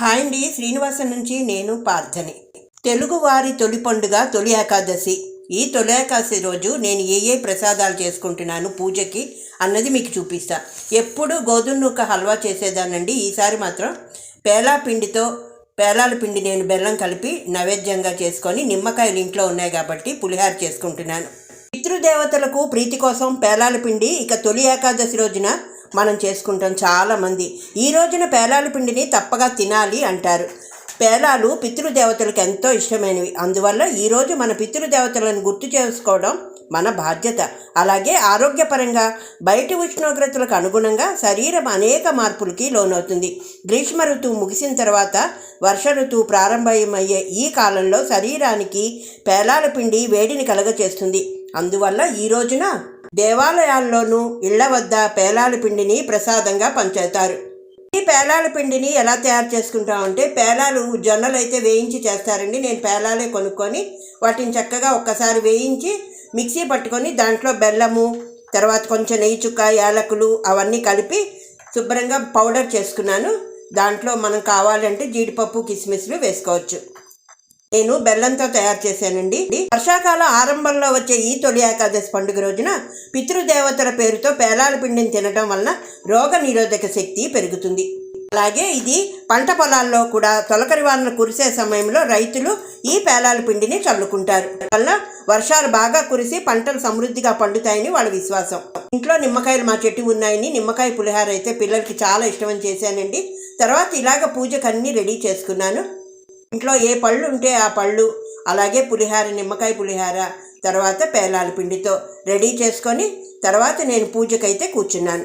Hi అండి. శ్రీనివాసన్ నుంచి నేను పార్థని. తెలుగు వారి తొలి పండుగ తొలి ఏకాదశి. ఈ తొలి ఏకాదశి రోజు నేను ఏ ఏ ప్రసాదాలు చేసుకుంటున్నాను పూజకి అన్నది మీకు చూపిస్తా. ఎప్పుడు గోధుమ నూక హల్వా చేసేదానండి ఈసారి మాత్రం పేలా పిండితో పేలాల పిండి నేను బెల్లం కలిపి నైవేద్యంగా చేసుకొని నిమ్మకాయలు ఇంట్లో ఉన్నాయి కాబట్టి పులిహార చేసుకుంటున్నాను. పితృదేవతలకు ప్రీతి కోసం పేలాల పిండి. ఇక తొలి ఏకాదశి రోజున మనం చేసుకుంటాం చాలామంది. ఈ రోజున పేలాల పిండిని తప్పగా తినాలి అంటారు. పేలాలు పితృదేవతలకు ఎంతో ఇష్టమైనవి. అందువల్ల ఈరోజు మన పితృదేవతలను గుర్తు చేసుకోవడం మన బాధ్యత. అలాగే ఆరోగ్యపరంగా బయటి ఉష్ణోగ్రతలకు అనుగుణంగా శరీరం అనేక మార్పులకి లోనవుతుంది. గ్రీష్మ ఋతువు ముగిసిన తర్వాత వర్ష ఋతువు ప్రారంభమయ్యే ఈ కాలంలో శరీరానికి పేలాల పిండి వేడిని కలగచేస్తుంది అందువల్ల ఈ రోజున దేవాలయాల్లోనూ ఇళ్ళ వద్ద పేలాల పిండిని ప్రసాదంగా పంచేస్తారు. ఈ పేలాల పిండిని ఎలా తయారు చేసుకుంటామంటే పేలాలు జొన్నలు అయితే వేయించి చేస్తారండి. నేను పేలాలే కొనుక్కొని వాటిని చక్కగా ఒక్కసారి వేయించి మిక్సీ పట్టుకొని దాంట్లో బెల్లము తర్వాత కొంచెం నెయ్యి చుక్క యాలకులు అవన్నీ కలిపి శుభ్రంగా పౌడర్ చేసుకున్నాను. దాంట్లో మనం కావాలంటే జీడిపప్పు కిస్మిస్లు వేసుకోవచ్చు. నేను బెల్లంతో తయారు చేశానండి. వర్షాకాల ఆరంభంలో వచ్చే ఈ తొలి ఏకాదశి పండుగ రోజున పితృదేవతల పేరుతో పేలాల పిండిని తినడం వలన రోగ నిరోధక శక్తి పెరుగుతుంది. అలాగే ఇది పంట పొలాల్లో కూడా తొలకరి వానలు కురిసే సమయంలో రైతులు ఈ పేలాల పిండిని చల్లుకుంటారు. వల్ల వర్షాలు బాగా కురిసి పంటలు సమృద్ధిగా పండుతాయని వాళ్ళ విశ్వాసం. ఇంట్లో నిమ్మకాయలు మా చెట్టు ఉన్నాయని నిమ్మకాయ పులిహార అయితే పిల్లలకి చాలా ఇష్టమని చేశానండి. తర్వాత ఇలాగ పూజకు అన్నీ రెడీ చేసుకున్నాను. ఇంట్లో ఏ పళ్ళు ఉంటే ఆ పళ్ళు అలాగే పులిహార నిమ్మకాయ పులిహార తర్వాత పేలాల పిండితో రెడీ చేసుకొని తర్వాత నేను పూజకైతే కూర్చున్నాను.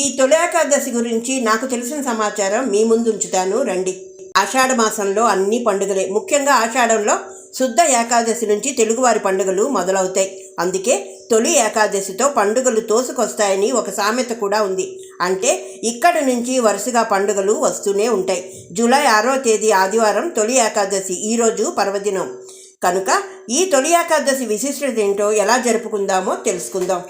ఈ తొలి ఏకాదశి గురించి నాకు తెలిసిన సమాచారం మీ ముందు ఉంచుతాను రండి. ఆషాఢ మాసంలో అన్ని పండుగలే ముఖ్యంగా ఆషాఢంలో శుద్ధ ఏకాదశి నుంచి తెలుగువారి పండుగలు మొదలవుతాయి. అందుకే తొలి ఏకాదశితో పండుగలు తోసుకొస్తాయని ఒక సామెత కూడా ఉంది. అంటే ఇక్కడి నుంచి వరుసగా పండుగలు వస్తూనే ఉంటాయి. జూలై ఆరో తేదీ ఆదివారం తొలి ఏకాదశి ఈరోజు పర్వదినం. కనుక ఈ తొలి ఏకాదశి విశిష్టత ఏంటో ఎలా జరుపుకుందామో తెలుసుకుందాం.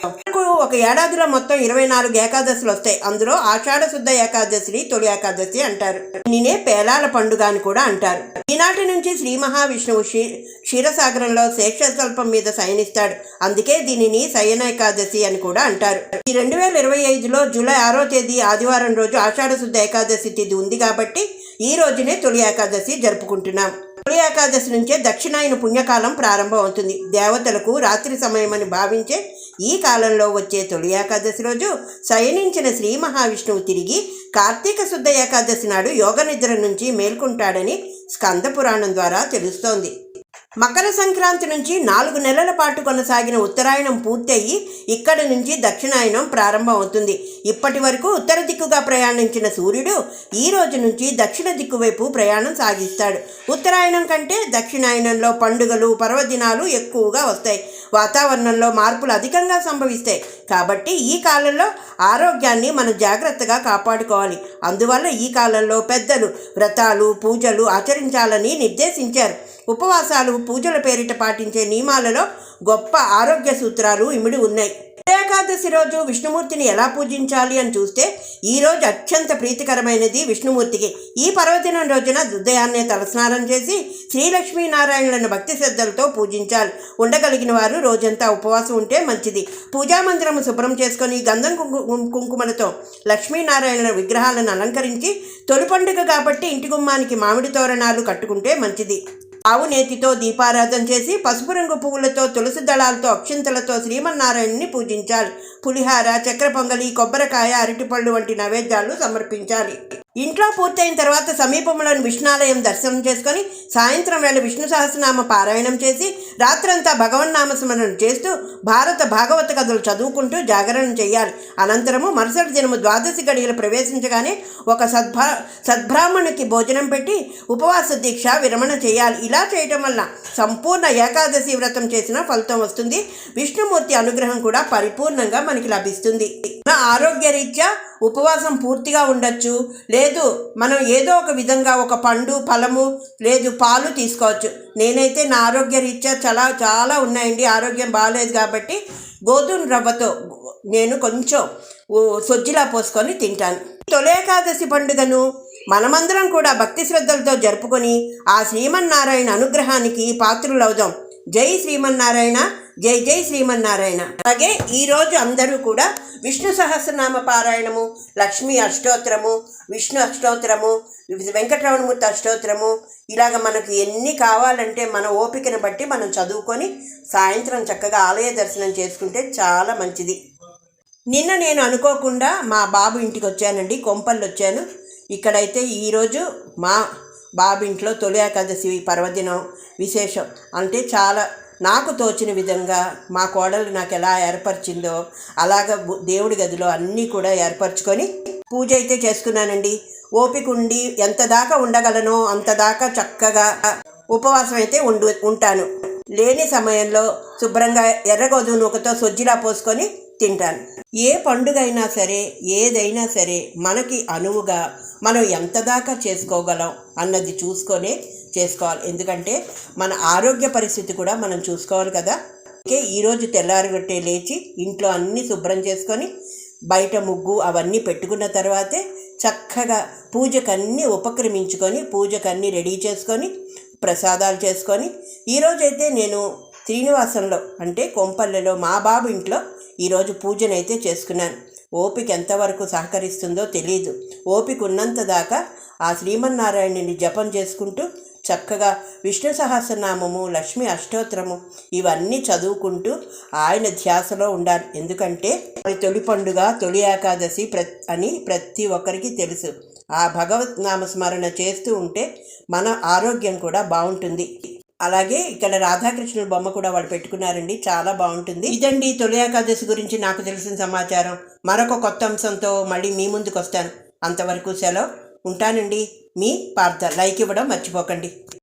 ఒక ఏడాదిలో మొత్తం ఇరవై నాలుగు ఏకాదశులు వస్తాయి. అందులో ఆషాఢ శుద్ధ ఏకాదశిని తొలి ఏకాదశి అంటారు. దీనినే పేలాల పండుగ అని కూడా అంటారు. ఈనాటి నుంచి శ్రీ మహావిష్ణువు క్షీ క్షీరసాగరంలో శేషస్వల్పం మీద శయనిస్తాడు. అందుకే దీనిని శయన ఏకాదశి అని కూడా అంటారు. ఈ రెండు వేల ఇరవై ఐదులో జూలై ఆరో తేదీ ఆదివారం రోజు ఆషాఢ శుద్ధ ఏకాదశి తిథి ఉంది కాబట్టి ఈ రోజునే తొలి ఏకాదశి జరుపుకుంటున్నాం. తొలి ఏకాదశి నుంచే దక్షిణాయన పుణ్యకాలం ప్రారంభం అవుతుంది దేవతలకు రాత్రి సమయమని భావించే ఈ కాలంలో వచ్చే తొలి ఏకాదశి రోజు శయనించిన శ్రీ మహావిష్ణువు తిరిగి కార్తీక శుద్ధ ఏకాదశి నాడు యోగ నిద్ర నుంచి మేల్కొంటాడని స్కంద పురాణం ద్వారా తెలుస్తోంది. మకర సంక్రాంతి నుంచి నాలుగు నెలల పాటు కొనసాగిన ఉత్తరాయణం పూర్తయి ఇక్కడి నుంచి దక్షిణాయనం ప్రారంభం అవుతుంది ఇప్పటి వరకు ఉత్తర దిక్కుగా ప్రయాణించిన సూర్యుడు ఈ రోజు నుంచి దక్షిణ దిక్కు వైపు ప్రయాణం సాగిస్తాడు. ఉత్తరాయణం కంటే దక్షిణాయనంలో పండుగలు పర్వదినాలు ఎక్కువగా వస్తాయి. వాతావరణంలో మార్పులు అధికంగా సంభవిస్తాయి. కాబట్టి ఈ కాలంలో ఆరోగ్యాన్ని మనం జాగ్రత్తగా కాపాడుకోవాలి. అందువల్ల ఈ కాలంలో పెద్దలు వ్రతాలు పూజలు ఆచరించాలని నిర్దేశించారు. ఉపవాసాలు పూజల పేరిట పాటించే నియమాలలో గొప్ప ఆరోగ్య సూత్రాలు ఇమిడి ఉన్నాయి. ఏకాదశి రోజు విష్ణుమూర్తిని ఎలా పూజించాలి అని చూస్తే ఈ రోజు అత్యంత ప్రీతికరమైనది విష్ణుమూర్తికి. ఈ పర్వదినం రోజున ఉదయాన్నే తలస్నానం చేసి శ్రీలక్ష్మీనారాయణులను భక్తి శ్రద్ధలతో పూజించాలి. ఉండగలిగిన వారు రోజంతా ఉపవాసం ఉంటే మంచిది. పూజామందిరము శుభ్రం చేసుకొని గంధం కుంకుమలతో లక్ష్మీనారాయణ విగ్రహాలను అలంకరించి తొలి పండుగ కాబట్టి ఇంటి గుమ్మానికి మామిడి తోరణాలు కట్టుకుంటే మంచిది. ఆవు నేతితో దీపారాధన చేసి పసుపు రంగు పువ్వులతో తులసి దళాలతో అక్షింతలతో శ్రీమన్నారాయణని పూజించాలి. పులిహార చక్కెర పొంగలి కొబ్బరికాయ అరటిపళ్ళు వంటి నైవేద్యాలు సమర్పించాలి. ఇంట్లో పూర్తయిన తర్వాత సమీపంలోని విష్ణాలయం దర్శనం చేసుకొని సాయంత్రం వేళ విష్ణు సహస్రనామ పారాయణం చేసి రాత్రంతా భగవన్నామ స్మరణ చేస్తూ భారత భాగవత కథలు చదువుకుంటూ జాగరణ చేయాలి. అనంతరము మరుసటి దినము ద్వాదశి గడియలు ప్రవేశించగానే ఒక సద్భా సద్బ్రాహ్మణునికి భోజనం పెట్టి ఉపవాస దీక్ష విరమణ చేయాలి. ఇలా చేయటం వల్ల సంపూర్ణ ఏకాదశి వ్రతం చేసిన ఫలితం వస్తుంది. విష్ణుమూర్తి అనుగ్రహం కూడా పరిపూర్ణంగా మనకి లభిస్తుంది. ఆరోగ్యరీత్యా ఉపవాసం పూర్తిగా ఉండొచ్చు. లేదు మనం ఏదో ఒక విధంగా ఒక పండు ఫలము లేదు పాలు తీసుకోవచ్చు. నేనైతే నా ఆరోగ్య రీత్యా చాలా చాలా ఉన్నాయండి. ఆరోగ్యం బాగాలేదు కాబట్టి గోధుమ రవ్వతో నేను కొంచెం సొజ్జిలా పోసుకొని తింటాను. తొలేకాదశి పండుగను మనమందరం కూడా భక్తి శ్రద్ధలతో జరుపుకొని ఆ శ్రీమన్నారాయణ అనుగ్రహానికి పాత్రులవుదాం. జై శ్రీమన్నారాయణ. జై జై శ్రీమన్నారాయణ. అలాగే ఈరోజు అందరూ కూడా విష్ణు సహస్రనామ పారాయణము లక్ష్మీ అష్టోత్తరము విష్ణు అష్టోత్తరము వెంకటరమణమూర్తి అష్టోత్తరము ఇలాగ మనకు ఎన్ని కావాలంటే మన ఓపికను బట్టి మనం చదువుకొని సాయంత్రం చక్కగా ఆలయ దర్శనం చేసుకుంటే చాలా మంచిది. నిన్న నేను అనుకోకుండా మా బాబు ఇంటికి వచ్చానండి కొంపల్లి వచ్చాను. ఇక్కడైతే ఈరోజు మా బాబు ఇంట్లో తొలి ఏకాదశి పర్వదినం విశేషం. అంటే చాలా నాకు తోచిన విధంగా మా కోడలు నాకు ఎలా ఏర్పరిచిందో అలాగ దేవుడి గదిలో అన్నీ కూడా ఏర్పరచుకొని పూజ అయితే చేసుకున్నానండి. ఓపిక ఉండి ఎంత దాకా ఉండగలనో అంత దాకా చక్కగా ఉపవాసం అయితే ఉండు ఉంటాను. లేని సమయంలో శుభ్రంగా ఎర్రగోధుమ నూకతో సొజ్జిలా పోసుకొని తింటాను. ఏ పండుగ అయినా సరే ఏదైనా సరే మనకి అనువుగా మనం ఎంత దాకా చేసుకోగలం అన్నది చూసుకొనే చేసుకోవాలి. ఎందుకంటే మన ఆరోగ్య పరిస్థితి కూడా మనం చూసుకోవాలి కదా. అందుకే ఈరోజు తెల్లారగొట్టే లేచి ఇంట్లో అన్నీ శుభ్రం చేసుకొని బయట ముగ్గు అవన్నీ పెట్టుకున్న తర్వాతే చక్కగా పూజకన్నీ ఉపక్రమించుకొని పూజకన్నీ రెడీ చేసుకొని ప్రసాదాలు చేసుకొని ఈరోజైతే నేను శ్రీనివాసంలో అంటే కొంపల్లెలో మా బాబు ఇంట్లో ఈరోజు పూజనైతే చేసుకున్నాను. ఓపిక ఎంతవరకు సహకరిస్తుందో తెలియదు ఓపిక ఉన్నంత దాకా ఆ శ్రీమన్నారాయణుని జపం చేసుకుంటూ చక్కగా విష్ణు సహస్రనామము లక్ష్మి అష్టోత్తరము ఇవన్నీ చదువుకుంటూ ఆయన ధ్యాసలో ఉండాలి. ఎందుకంటే తొలి పండుగ తొలి ఏకాదశి ప్ర అని ప్రతి ఒక్కరికి తెలుసు. ఆ భగవత్ నామస్మరణ చేస్తూ ఉంటే మన ఆరోగ్యం కూడా బాగుంటుంది. అలాగే ఇక్కడ రాధాకృష్ణుల బొమ్మ కూడా వాళ్ళు పెట్టుకున్నారండి. చాలా బాగుంటుంది. ఇదండి తొలి ఏకాదశి గురించి నాకు తెలిసిన సమాచారం. మరొక కొత్త అంశంతో మళ్ళీ మీ ముందుకు వస్తాను అంతవరకు సెలవు. ఉంటానండి. మీ పార్థ లైక్ ఇవ్వడం మర్చిపోకండి.